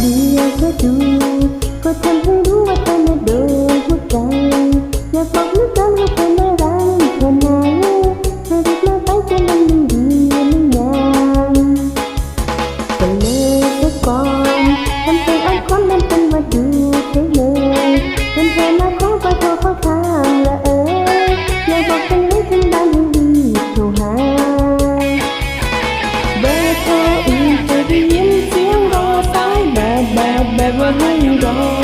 เดียวก็ดู ก็ทำให้รู้ว่าตอนนั้นโดนหัวใจอยากบอก Anh.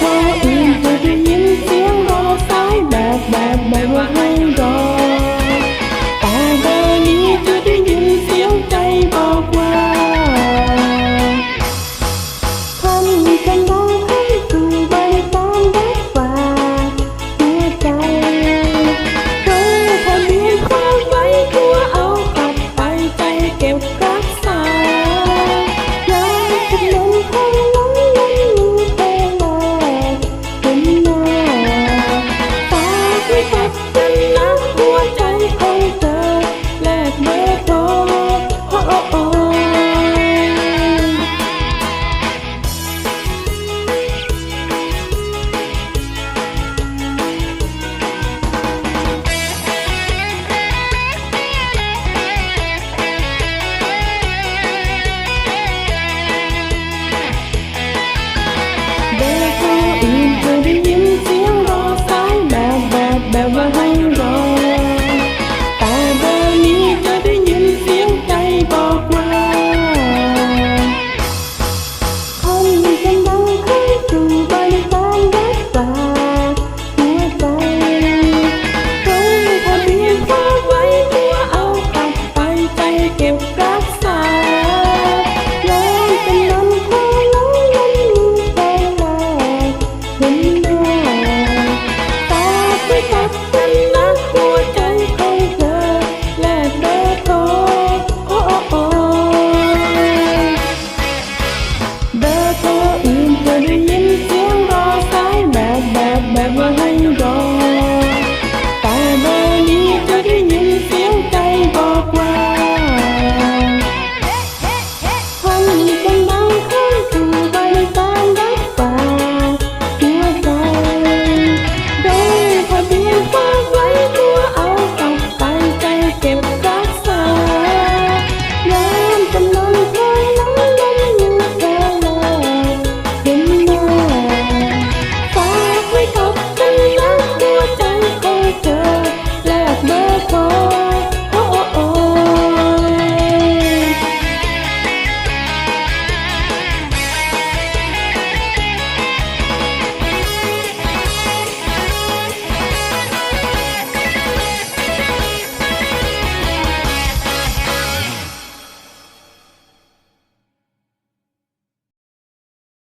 ฟ้าอื่นจะได้ยินเสียงรอสายแบบแบบแบบว่าให้รอ